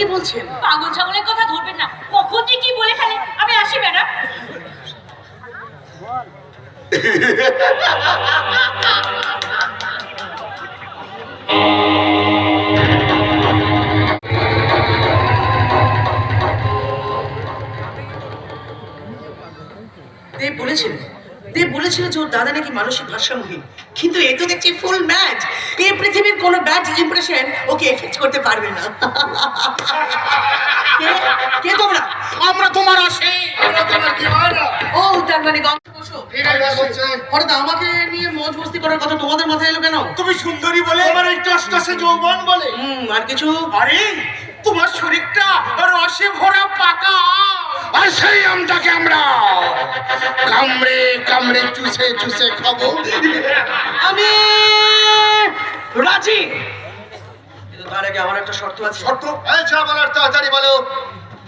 কি বলছেন পাগল ছাগলের কথা ধরবেন না। কখন যে কি বলে ফেলে আমি আসি ম্যাডাম। দেব বলেছিল দেব বলেছিল যে ওর দাদা নাকি মানসিক ভারসাম্যহীন। কিন্তু এ তো দেখছি ফুল ম্যাচ এই পৃথিবীর কোনো ব্যাড ইমপ্রেশন ওকে এফেক্ট করতে পারবে না। কে- কে তোমরা? আমরা তোমার আসে। আমরা তোমার কি না? ও তার মানে হঠাৎ আমাকে নিয়ে মজ মস্তি করার কথা তোমাদের মাথায় এলো কেন? তুমি সুন্দরী বলে আমার এই টসটসে যৌবন বলে। হুম আর কিছু? আরে তোমার শরীরটা রসে ভরা পাকা আর সেই আমটাকে আমরা কামড়ে কামড়ে চুষে চুষে খাব। আমি রাজি। তার আগে আমার একটা শর্ত আছে। শর্ত? এই যা বলার তাড়াতাড়ি বলো।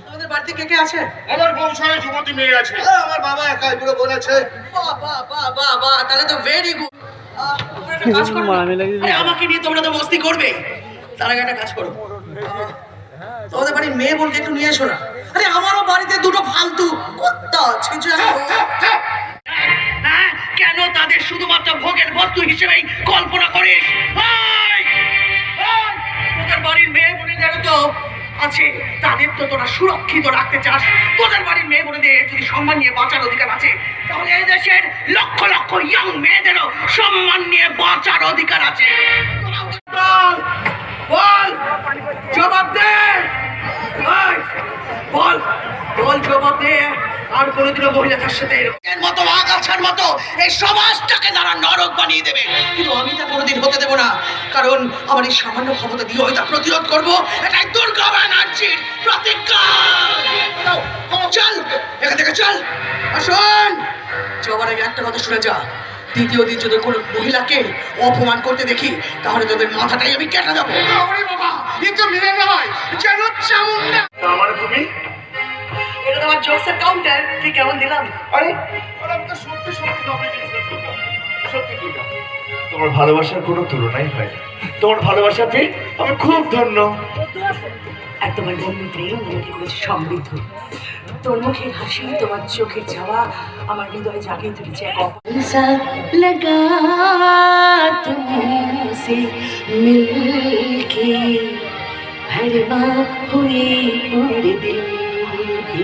আমাদের বাড়িতে কে কে আছে? আমার বংশে যুবতী মেয়ে আছে। আমার বাবা বোন আছে বাহ বাহ বাহ বাহ বাহ তাহলে তো ভেরি গুড কাজ করো আরে আমাকে নিয়ে তোমরা তো মস্তি করবে। তার আগে একটা কাজ করো। তোমাদের বাড়ির মেয়ে বোনকে একটু নিয়ে এসো না। আরে বাড়িতে দুটো ফালতু কুত্তা আছে জানো হ্যাঁ কেন তাদের শুধুমাত্র ভোগের বস্তু হিসেবেই কল্পনা করিস! তোদের বাড়ির মেয়ে বোনের যারা তো আছে, তাদের তো তোরা সুরক্ষিত রাখতে চাস। তোদের বাড়ির মেয়ে বোনেদের যদি সম্মান নিয়ে বাঁচার অধিকার আছে, তাহলে এই দেশের লক্ষ লক্ষ ইয়াং মেয়েদেরও সম্মান নিয়ে বাঁচার অধিকার আছে। বল। আর কোনোদিনও মহিলাদের সাথে এর মতো আগাছার মতো এই সমাজটাকে তারা নরক বানিয়ে দেবে। কিন্তু আমি তা কোনোদিন হতে দেবো না। কারণ আমার এই সামান্য ক্ষমতা দিয়ে আমি তা প্রতিরোধ করব। এটাই দুর্গা ব্যানার্জির প্রতিজ্ঞা। চল এখান থেকে চল। আসুন। যাওয়ার আগে একটা কথা শুনে যা। দ্বিতীয় দিন যদি কোনো মহিলাকে অপমান করতে দেখি তাহলে তোদের মাথাটাই আমি কেটে দেবো। বাবা এ তো মেয়ে নয় যেন চামুন্ডা তার মানে তুমি এটা তোমার জোকসের কাউন্টার কি কেমন দিলাম আরে আরে আমি তো সত্যি সত্যি নবে গেছিলাম সত্যি কি তোমার ভালোবাসার কোনো তুলনাই হয় না। তোমার ভালোবাসা পেয়ে আমি খুব ধন্য আর তোমার বন্ধু প্রেম আমাকে করেছে সমৃদ্ধ তোর মুখের হাসি তোমার চোখের যাওয়া আমার হৃদয়ে জাগিয়ে তুলেছে এক অপসা লাগা তুমসে মিলকে ভরবা হুয়ে पूरे दिल भी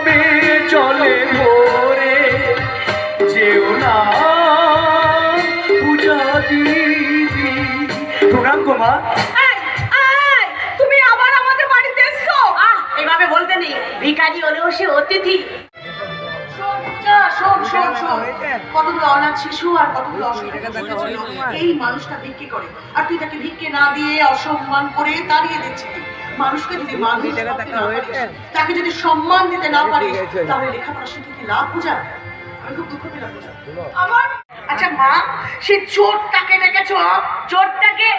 চোখ চলে ভরে? যেও না পূজা দিদি। প্রণাম কুমার তুমি আবার আমাদের বাড়িতে এসছো? এভাবে বলতে নেই। ভিখারি হলেও সে অতিথি। শোন শোন শোন কতগুলো অনাথ শিশু আর কতগুলো এই মানুষটা ভিক্ষে করে। আর তুই তাকে ভিক্ষে না দিয়ে অসম্মান করে তাড়িয়ে দিচ্ছিস। মানুষকে যদি মানুষ তাকে যদি সম্মান দিতে না পারি তাহলে লেখাপড়া শিখে কি লাভ বোঝা আমি খুব দুঃখ পেলাম আমার? আচ্ছা মা সেই চোরটাকে দেখেছ চোরটাকে?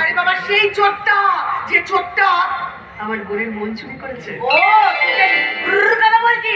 আরে বাবা সেই চোরটা! যে চোরটা আমার বোনের মন চুরি করেছে। ও কথা বলছে।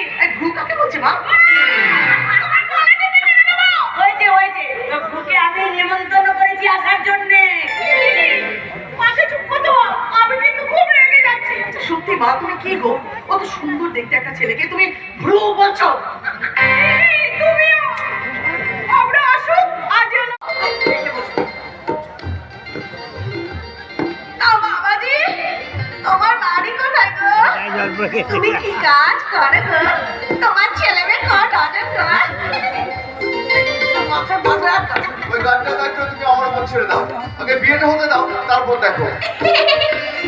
কাজ করো গো তোমার ছেলে মেয়ে কট মাথায় আর কাজ ওই গানটা দেখো তুমি আমার উপর ছেড়ে দাও। আগে বিয়েটা হতে দাও তারপর দেখো।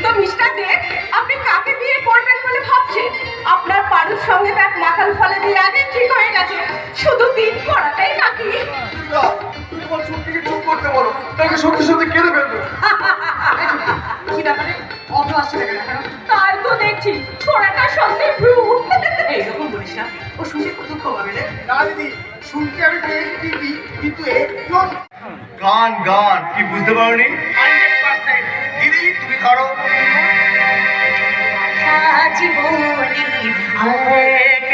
তো মিস্টার দে আপনি কাকে বিয়ে করবেন বলে ভাবছেন? আপনার পারুর সঙ্গে তার মাখাল ফলে দিয়ে আগে ঠিক হয়ে গেছে। শুধু দিন পড়াটাই বাকি। তোমার থেকে চুপ করতে বলো। তাকে সত্যি সত্যি কেড়ে ফেলব। কি ব্যাপারে? তো দেখছি ছোড়াটার সঙ্গে ভ্রু এইরকম বলিস না। ও শুনতে কত খবর রে না দিদি শুনতে আমি ট্রেন কিন্তু একদম গান গান কি বুঝতে পারোনি? দিদি তুমি ধরো। জীবনী আরেক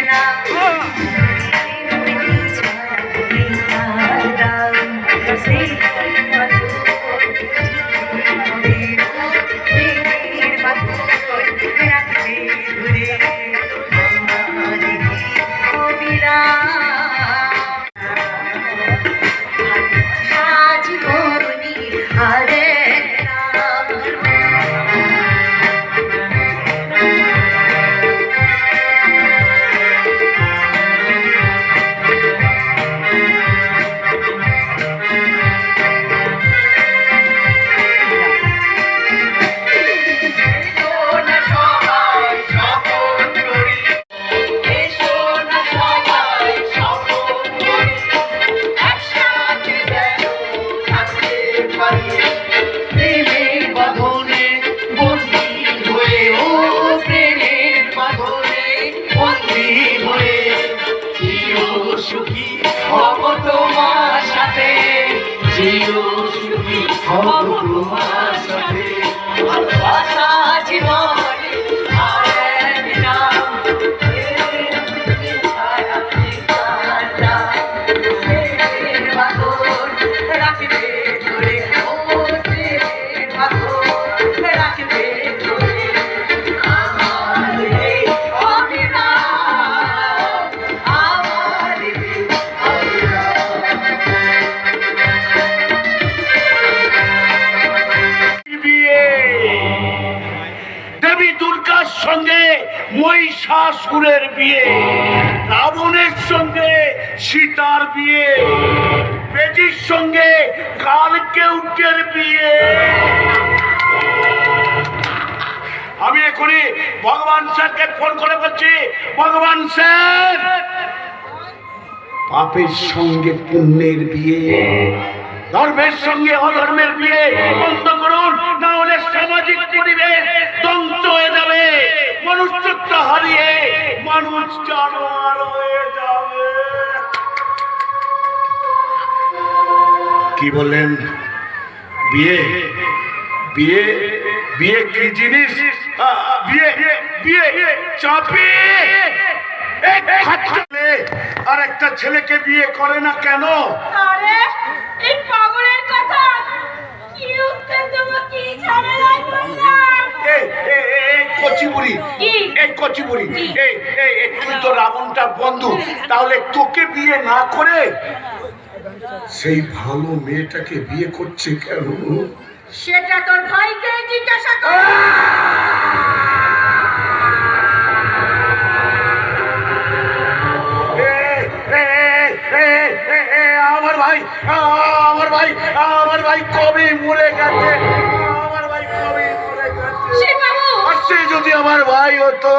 হব মহিষাসুরের বিয়ে। রাবণের সঙ্গে সীতার বিয়ে। বেজির সঙ্গে কালকেউটের বিয়ে। আমি এখনই ভগবান স্যারকে ফোন করে বলছি, ভগবান স্যার! পাপের সঙ্গে পুণ্যের বিয়ে। ধর্মের সঙ্গে অধর্মের বিয়ে। বন্ধ করুন, না হলে সামাজিক পরিবেশ ধ্বংস হয়ে যাবে। মনুষ্যত্ব হারিয়ে মানুষ জানোয়ার হয়ে যাবে। কি বললেন? বিয়ে? বিয়ে? বিয়ে কি জিনিস? বিয়ে বিয়ে চাপে। আর একটা ছেলেকে বিয়ে করে না কেন? আরে এই পাগলের কথা। কি উত্তর দেবো কি ঝামেলায় পড়লাম। এই এই এই কচিবুড়ি। কি? এই এই তুই তো রাবণটার বন্ধু। তাহলে তোকে বিয়ে না করে সেই ভালো মেয়েটাকে বিয়ে করছে কেন? সেটা তোর ভাইকে জিজ্ঞাসা কর। আমার ভাই আমার ভাই আমার ভাই কবে মরে গেছে? সে যদি আমার ভাই হতো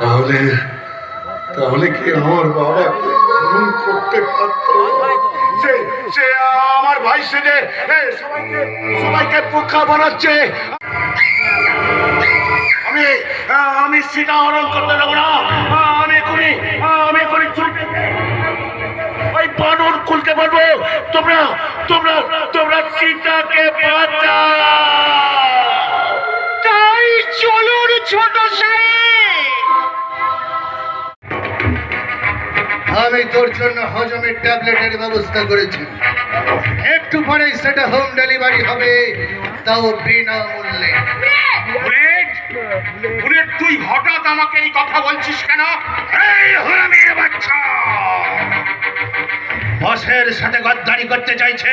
তাহলে তাহলে কি আমার বাবাকে খুন করতে পারতো? সে সে আমার ভাই সেজে এ, সবাইকে সবাইকে পোকা বানাচ্ছে। আমি আমি সীতা হরণ করতে দেবো না। আমি করি আমি ছুটে ওই বানর খুলতে পারব তোমরা তোমরা তোমরা সীতাকে তাই চলুন ছোট আমি তোর জন্য হজমের ট্যাবলেটের ব্যবস্থা করেছি। একটু পরেই সেটা হোম ডেলিভারি হবে তাও বিনামূল্যে। বুলেট তুই হঠাৎ আমাকে এই কথা বলছিস কেন? এই হরামের বাচ্চা! বসের সাথে গদ্দারি করতে চাইছে।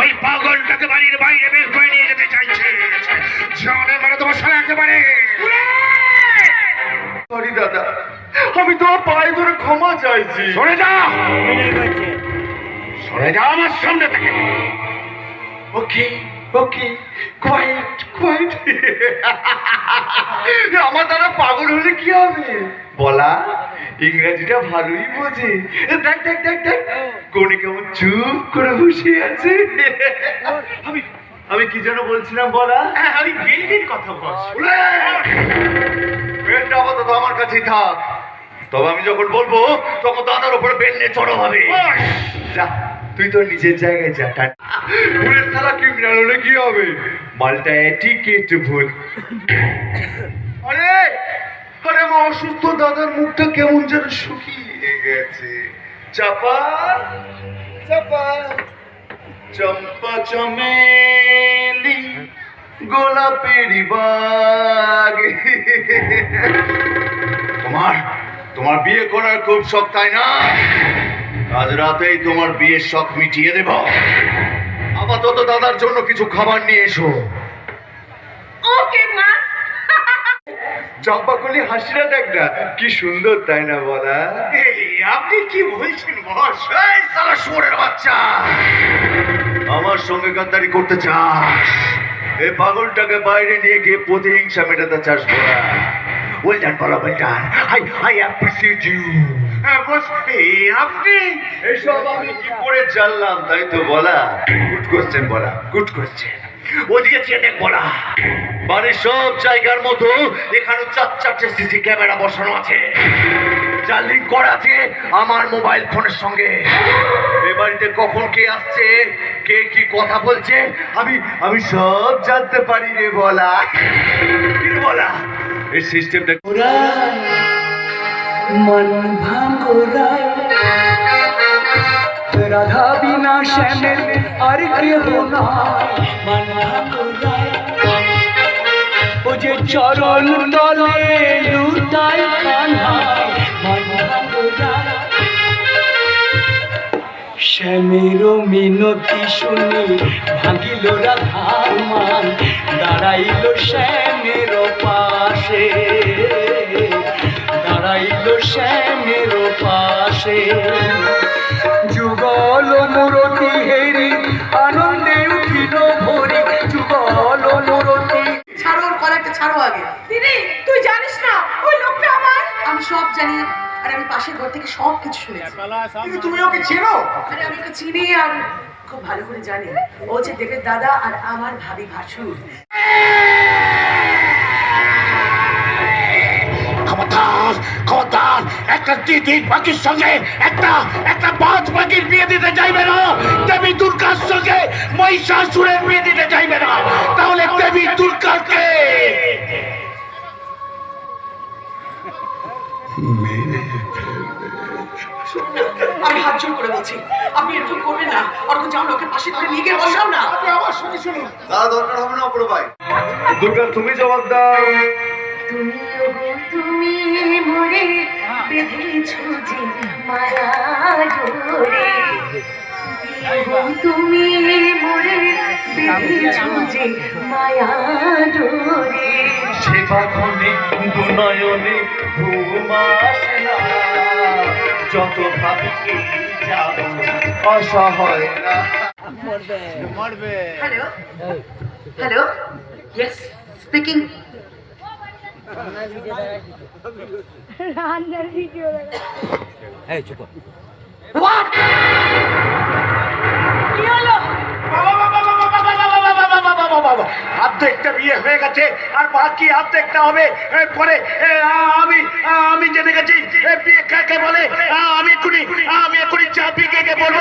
ওই পাগলটাকে বাড়ির বাইরে বের করে নিয়ে যেতে চাইছে। জানে মানে তোমার সারা একেবারে। সরি দাদা আমি তোমার পায়ে ধরে ক্ষমা চাইছি। সরে যা। সরে যা আমার সামনে থেকে। ওকে ওকে কোয়াইট কোয়াইট আমার দ্বারা পাগল হলে কি হবে? বলা ইংরেজিটা ভালোই বোঝে। দেখ দেখ দেখ দেখ। কোনে কেমন চুপ করে বসে আছে। আমি আমি কি যেন বলছিলাম বলা আমি বিল্ডির কথা বলছি বেলটা আপাতত আমার কাছেই থাক। তবে আমি যখন বলব তখন দাদার উপরে বেল নিয়ে চড়ো হবে। যা তুই তো নিজের জায়গায় যা ভুলের থালা ক্রিমিনাল হলে কি হবে? মালটা এটিকেট ভুল। আরে! আরে আমার অসুস্থ দাদার মুখটা কেমন যেন শুকিয়ে গেছে। চাপা চাপা, চম্পা চমেলি গোলাপেরি বাগ। তোমার তোমার বিয়ে করার খুব শখ, তাই না? আজ রাতেই তোমার বিয়ের শখ মিটিয়ে দেব। আপাতত দাদার জন্য কিছু খাবার নিয়ে এসো। ওকে, মা। চম্পা করলি হাসিটা দেখ না কি সুন্দর তাই না বলা? আপনি কি বলছেন বস? এই সালা বাচ্চা। আমার সঙ্গে গাদ্দারি করতে চাস? এই পাগলটাকে বাইরে নিয়ে গিয়ে প্রতিহিংসা মেটাতে চাস বলা? ওয়েল ডান বলা well done I I appreciate you আপনি? এসব আমি কি করে জানলাম তাই তো বলা? গুড কোশ্চেন বলা। গুড কোশ্চেন ওদিকে দেখ বলা। বাড়ির সব জায়গার মতো এখানে চার চারটে সিসি ক্যামেরা বসানো আছে। যা লিঙ্ক করা আছে আমার মোবাইল ফোনের সঙ্গে। এ বাড়িতে কখন কে আসছে, কে কি কথা বলছে, আমি আমি সব জানতে পারি রে বলা। কি বলা? এই সিস্টেমটা মন ভাঙ্গুরায় রাধা বিনা শ্যামের আর কেহ ও যে চরণ তলে মন ভাঙ্গুরায় শ্যামের মিনতি শুনি ভাঙিল রাধার মান। দাঁড়াইল শ্যামের পাশে। দাঁড়াইল শ্যামের পাশে। ছাড়ো আগে। দিদি তুই জানিস না ওই লোকটা আমার। আমি সব জানি আর আমি পাশের ঘর থেকে সব কিছু শুনেছি। কিন্তু তুমি ওকে চেনো? আরে আমি ওকে চিনি আর খুব ভালো করে জানি। ও হচ্ছে দেবের দাদা আর আমার ভাবি ভাসুর। খবরদার খবরদার একটা দিদির পাখির সঙ্গে একটা একটা বাজ পাখির বিয়ে দিতে চাইবে না। দেবী দুর্গার সঙ্গে মহিষাসুরের বিয়ে দিতে চাইবে না। তাহলে দেবী দুর্গাকে আমি হাত জোর করে বলছি আপনি এরকম করবেন না। অর্ঘ যাও ওকে পাশে করে নিয়ে গিয়ে বসাও না আপনি আমার সঙ্গে শুনুন দাদা দরকার হবে না অপর ভাই। দুর্গা তুমি জবাব দাও। তুমি ওগো তুমি মোরে বেঁধেছো যে মায়া ডোরে ওগো তুমি মোরে বেঁধেছো যে মায়া ডোরে সেবা ক্ষণে দুনয়নে ঘুম আসে না। যত ভাবি যাব আশা হয় না। হ্যালো? হ্যালো? ইয়েস স্পিকিং রান্নার ভিডিও দেখা। কি হলো? অর্ধেকটা বিয়ে হয়ে গেছে আর বাকি অর্ধেকটা হবে। পরে আমি আমি জেনে গেছি কাকে বলে? আমি এক্ষুনি আমি এক্ষুনি চাপিকে বলব।